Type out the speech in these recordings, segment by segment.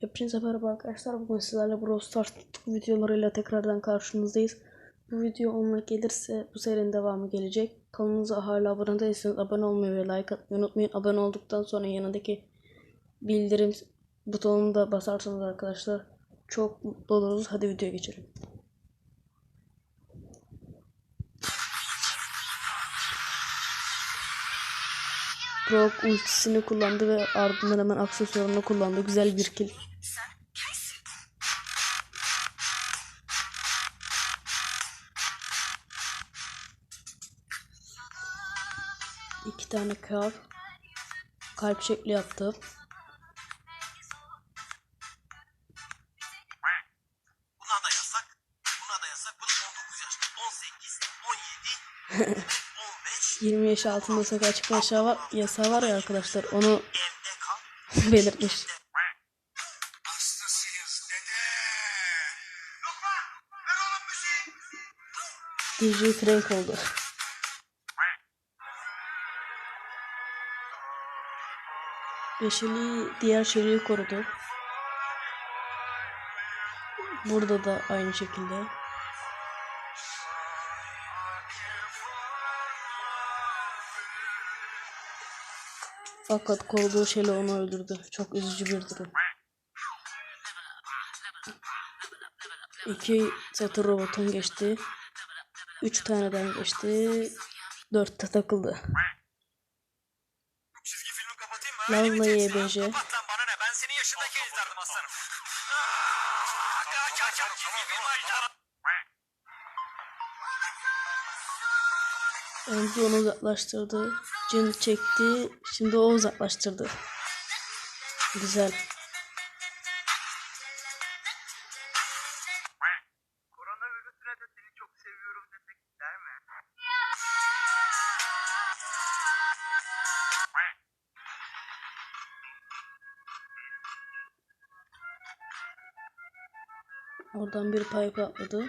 Hepinize merhaba arkadaşlar. Bugün sizlerle Brawl Stars videolarıyla tekrardan karşınızdayız. Bu video onunla gelirse bu serinin devamı gelecek. Kanalımıza hala abone değilseniz abone olmayı ve like atmayı unutmayın. Abone olduktan sonra yanındaki bildirim butonunu da basarsanız arkadaşlar çok mutlu oluruz. Hadi videoya geçelim. Brock ultisini kullandı ve ardından hemen aksesuarını kullandı. Güzel bir kill. İki tane kalp kalp şekli yaptı. Buna da yasak. Buna da yasak. Bu 19 yaş, 18, 17, 15 20 yaş altında sokağa yasağı var, yasağı var ya arkadaşlar onu belirtmiş. DJ Frank oldu. Yeşili diğer çeliği korudu. Burada da aynı şekilde. Fakat koruduğu şeyle onu öldürdü. Çok üzücü bir durum. İki satır robotun geçti. Üç taneden geçti. Dörtte takıldı. Ha. YBJ. Önce onu uzaklaştırdı. Cin çekti. Şimdi o uzaklaştırdı. Güzel. Oradan bir pipe atladı.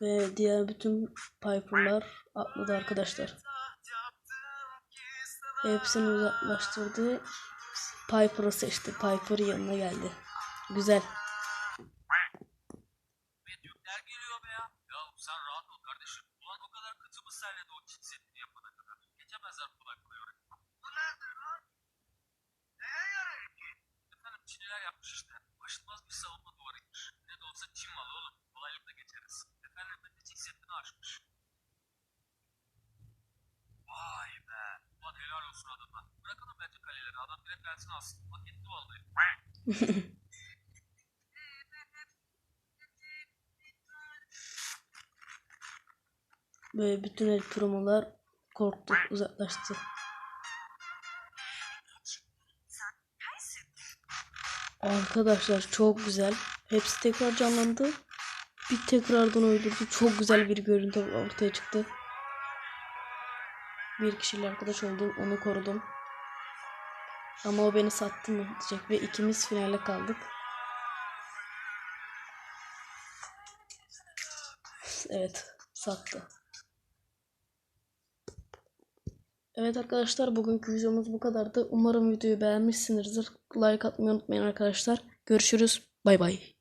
Ve diğer bütün piperlar atladı arkadaşlar. Hepsini uzaklaştırdı. Piper'ı seçti. Piper yanına geldi. Güzel. Yapmış işte. Aşılmaz bir savunma Geçeriz. Efendim de çit setini açmış. Vay be. Ulan helal olsun adama. Bırakın o kaleleri. Adam direkt gelsin alsın. Hak etti vallahi. Böyle bütün el promolar korktu, uzaklaştı. Arkadaşlar çok güzel. Hepsi tekrar canlandı. Bir tekrardan öldürdü. Çok güzel bir görüntü ortaya çıktı. Bir kişiyle arkadaş oldum. Onu korudum. Ama o beni sattı mı diyecek. Ve ikimiz finale kaldık. Evet. Sattı. Evet arkadaşlar bugünkü videomuz bu kadardı. Umarım videoyu beğenmişsinizdir. Like atmayı unutmayın arkadaşlar. Görüşürüz. Bay bay.